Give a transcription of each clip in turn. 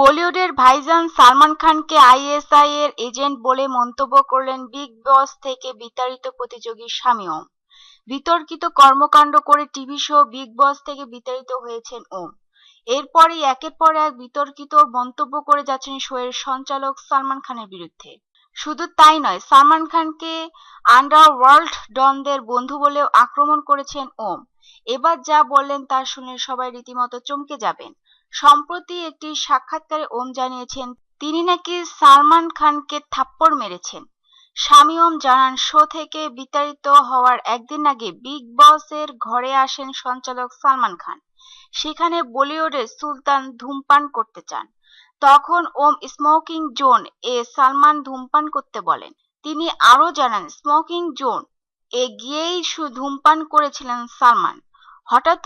বলিউডের ভাইজান সালমান খানকে আইএসআই এর এজেন্ট বলে মন্তব্য করলেন বিগ বস থেকে বিতাড়িত প্রতিযোগী ওম বিতর্কিত কর্মকাণ্ড করে টিভি শো বিগ বস থেকে বিতাড়িত হয়েছেন ওম। এরপরই একের পর এক বিতর্কিত মন্তব্য করে যাচ্ছেন শোয়ের সঞ্চালক সালমান খানের বিরুদ্ধে। শুধু তাই নয়, সালমান খানকে আন্ডারওয়ার্ল্ড ডনদের বন্ধু বলেও আক্রমণ করেছেন ওম। এবার যা বললেন তা শুনে সবাই রীতিমতো চমকে যাবেন। সম্প্রতি একটি সাক্ষাৎকারে ওম জানিয়েছেন, তিনি নাকি সালমান খানকে থাপ্পড় মেরেছেন। স্বামী ওম জানান, শো থেকে বিতাড়িত হওয়ার একদিন আগে বিগ বস এর ঘরে আসেন সঞ্চালক সালমান খান। সেখানে বলিউডের সুলতান ধূমপান করতে চান। তখন ওম স্মোকিং জোন এ সালমান ধূমপান করতে বলেন। তিনি আরও জানান, স্মোকিং জোন এ গিয়েই ধূমপান করেছিলেন সালমান। হঠাৎ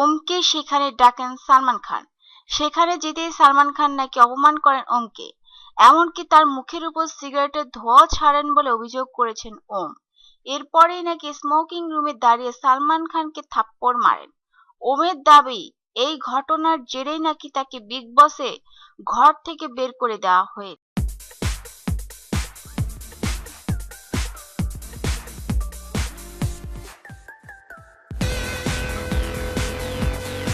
ওমকে সেখানে ডাকেন সালমান খান। সেখানে যেতেই সালমান খান নাকি অপমান করেন ওমকে। এমনকি তার মুখের উপর সিগারেটের ধোঁয়া ছাড়েন বলে অভিযোগ করেছেন ওম। এরপরেই নাকি স্মোকিং রুমে দাঁড়িয়ে সালমান খানকে থাপ্পড় মারেন। ওমের দাবি, এই ঘটনার জেরেই নাকি তাকে বিগ বসে ঘর থেকে বের করে দেওয়া হয়ে